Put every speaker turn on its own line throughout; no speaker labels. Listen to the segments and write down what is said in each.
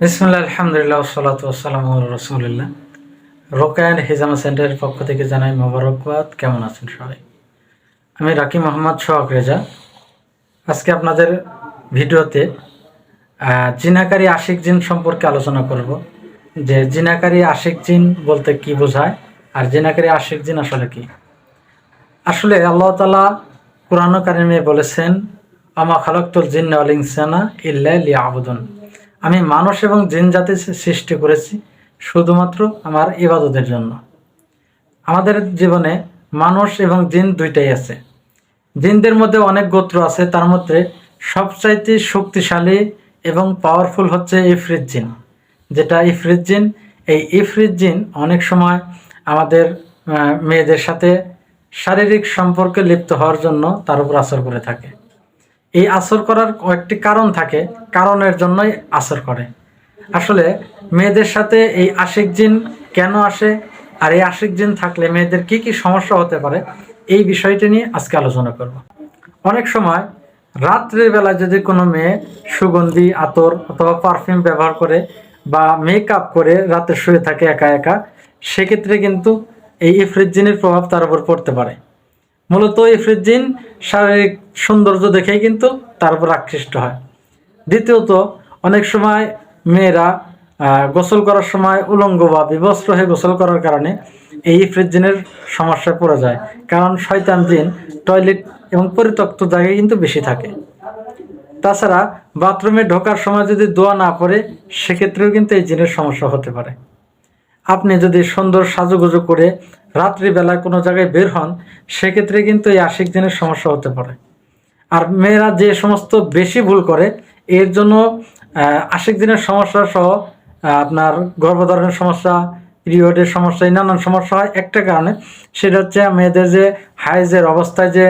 বিসমুল্লাহ, আলহামদুলিল্লাহ সালাত ওসালাম রসুলিল্লাহ। রোকায়ন হিজামা সেন্টারের পক্ষ থেকে জানাই মোবারকবাদ। কেমন আছেন সবাই? আমি রাকি মোহাম্মদ সোহাগ রেজা। আজকে আপনাদের ভিডিওতে জিনাকারী আশিক জিন সম্পর্কে আলোচনা করব। যে জিনাকারী আশিক জিন বলতে কি বোঝায়, আর জিনাকারী আশিক জিন আসলে কি? আসলে আল্লাহ তালা কোরআন কারিমে বলেছেন, আমা খালকতুল জিন্ন আল ইনসানা ইল্লা লিয়াবুদুন। আমি মানুষ এবং জিন জাতি সৃষ্টি করেছি শুধুমাত্র আমার ইবাদতের জন্য। আমাদের জীবনে মানুষ এবং জিন দুইটাই আছে। জিনদের মধ্যে অনেক গোত্র আছে, তার মধ্যে সবচাইতে শক্তিশালী এবং পাওয়ারফুল হচ্ছে ইফরিত জিন, যেটা ইফরিত জিন। এই ইফরিত জিন অনেক সময় আমাদের মেয়েদের সাথে শারীরিক সম্পর্কে লিপ্ত হওয়ার জন্য তার উপর আসর করে থাকে। এই আসর করার কয়েকটি কারণ থাকে, কারণের জন্যই আসর করে। আসলে, মেয়েদের সাথে এই আশিক জিন কেন আসে আর এই আশিক জিন থাকলে মেয়েদের কি কি সমস্যা হতে পারে, এই বিষয়টি নিয়ে আজকে আলোচনা করব। অনেক সময় রাত্রের বেলা যদি কোনো মেয়ে সুগন্ধি, আতর অথবা পারফিউম ব্যবহার করে বা মেকআপ করে রাতে শুয়ে থাকে একা একা, সেক্ষেত্রে কিন্তু এই ইফরিত জিনের প্রভাব তার উপর পড়তে পারে। মূলত ইফরিজিন শারীরিক সৌন্দর্য দেখেই কিন্তু তার উপর আকৃষ্ট হয়। দ্বিতীয়ত, অনেক সময় মেয়েরা গোসল করার সময় উলঙ্গ বা বিবস্ত্র হয়ে গোসল করার কারণে এই ইফরিজিনের সমস্যায় পড়ে যায়। কারণ শয়তান জিন টয়লেট এবং পরিত্যক্ত জায়গায় কিন্তু বেশি থাকে। তাছাড়া বাথরুমে ঢোকার সময় যদি দোয়া না পড়ে সেক্ষেত্রেও কিন্তু এই জিনের সমস্যা হতে পারে। আপনি যদি সুন্দর সাজুগুজু করে রাত্রিবেলায় কোনো জায়গায় বের হন, সেক্ষেত্রে কিন্তু এই আশিক দিনের সমস্যা হতে পারে। আর মেয়েরা যে সমস্ত বেশি ভুল করে, এর জন্য আশিক দিনের সমস্যা সহ আপনার গর্ভধারণের সমস্যা, পিরিয়ডের সমস্যা, এই নানান সমস্যা হয়। একটা কারণে সেটা হচ্ছে মেয়েদের যে হাইজের অবস্থায় যে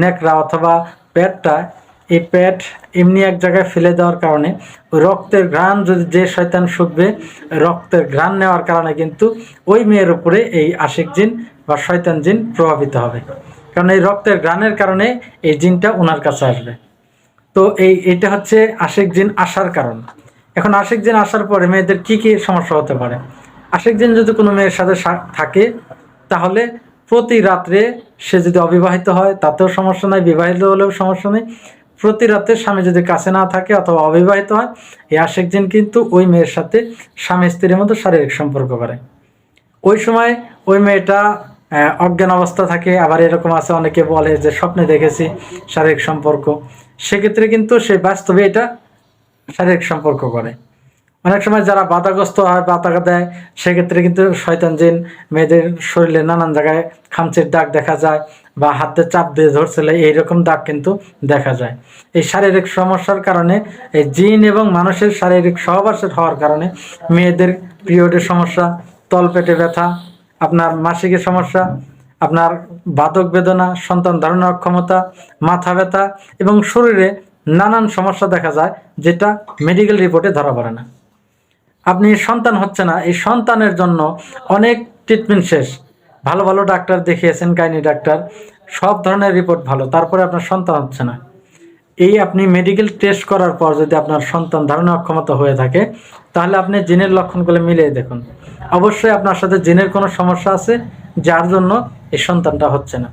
নেকড়া অথবা পেটটা এই পেট এমনি এক জায়গায় ফেলে দেওয়ার কারণে রক্তের ঘ্রাণ যদি যে শয়তান শুকবে, রক্তের ঘ্রাণ নেওয়ার কারণে কিন্তু ওই মেয়ের উপরে এই আশিক জিন বা শয়তান জিন প্রভাবিত হবে। কারণ এই রক্তের ঘ্রাণের কারণে এই জিনটা ওনার কাছে আসবে। তো এই, এটা হচ্ছে আশিক জিন আসার কারণ। এখন আশিক জিন আসার পরে মেয়েদের কি কি সমস্যা হতে পারে? আশিক জিন যদি কোনো মেয়ের সাথে থাকে, তাহলে প্রতি রাত্রে সে যদি অবিবাহিত হয়, তাতেও সমস্যা নাই, বিবাহিত হলেও সমস্যা নেই। প্রতি রাতে স্বামী যদি কাছে না থাকে অথবা অবিবাহিত হয়, এই আশেক জিন কিন্তু ওই মেয়ের সাথে স্বামী স্ত্রীর মতো শারীরিক সম্পর্ক করে। ওই সময় ওই মেয়েটা অজ্ঞান অবস্থা থাকে, আবার এরকম আছে, অনেকে বলে যে স্বপ্নে দেখেছি শারীরিক সম্পর্ক। সেক্ষেত্রে কিন্তু সে বাস্তবে এটা শারীরিক সম্পর্ক করে। অনেক সময় যারা বাধাগ্রস্ত হয় বাধা দেয়, সেক্ষেত্রে কিন্তু শয়তান জিন মেয়েদের শরীরে নানান জায়গায় খামচির দাগ দেখা যায় বা হাতে চাপ দিয়ে ধরছিল, এইরকম দাগ কিন্তু দেখা যায়। এই শারীরিক সমস্যার কারণে, এই জিন এবং মানুষের শারীরিক সহবাসের হওয়ার কারণে মেয়েদের পিরিয়ডের সমস্যা তলপেটে ব্যথা, আপনার মাসিকের সমস্যা, আপনার বাদক বেদনা, সন্তান ধারণার অক্ষমতা মাথা ব্যথা এবং শরীরে নানান সমস্যা দেখা যায়, যেটা মেডিকেল রিপোর্টে ধরা পড়ে না। আপনি সন্তান হচ্ছে না, এই সন্তানের জন্য অনেক ট্রিটমেন্ট শেষ। ভালো ভালো ডাক্তার দেখিয়েছেন, গাইনি ডাক্তার। সব ধরনের রিপোর্ট ভালো, তারপরে আপনার সন্তান হচ্ছে না। এই আপনি মেডিকেল টেস্ট করার পর যদি আপনার সন্তান ধারণা অক্ষমতা হয়ে থাকে, তাহলে আপনি জিনের লক্ষণগুলো মিলিয়ে দেখুন। অবশ্যই আপনার সাথে জিনের কোনো সমস্যা আছে, যার জন্য এই সন্তানটা হচ্ছে না।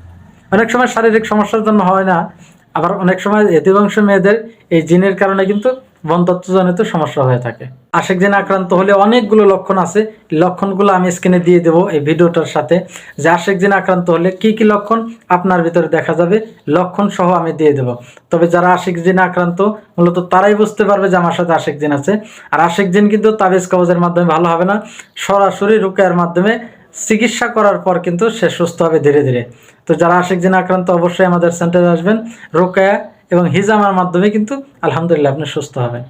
অনেক সময় শারীরিক সমস্যার জন্য হয় না, আবার অনেক সময় অধিকাংশ মেয়েদের এই জিনের কারণে কিন্তু বন্ধত্বজনিত সমস্যা হয়ে থাকে। আশেক জিন আক্রান্ত হলে অনেকগুলো লক্ষণ আছে। লক্ষণগুলো আমি স্ক্রিনে দিয়ে দেবো এই ভিডিওটার সাথে। যে আশেক জিন আক্রান্ত হলে কি কি লক্ষণ আপনার ভিতরে দেখা যাবে, লক্ষণ সহ আমি দিয়ে দেবো। তবে যারা আশেক জিন আক্রান্ত, মূলত তারাই বুঝতে পারবে যে আমার সাথে আশেক জিন আছে। আর আশেক জিন কিন্তু তাবিজ কবজের মাধ্যমে ভালো হবে না। সরাসরি রুকায়ের মাধ্যমে চিকিৎসা করার পর কিন্তু সে সুস্থ হবে ধীরে ধীরে। তো যারা আশিক জিন আক্রান্ত, অবশ্যই আমাদের সেন্টারে আসবেন। রোকায়া এবং হিজামার মাধ্যমে কিন্তু আলহামদুলিল্লাহ আপনি সুস্থ হবেন।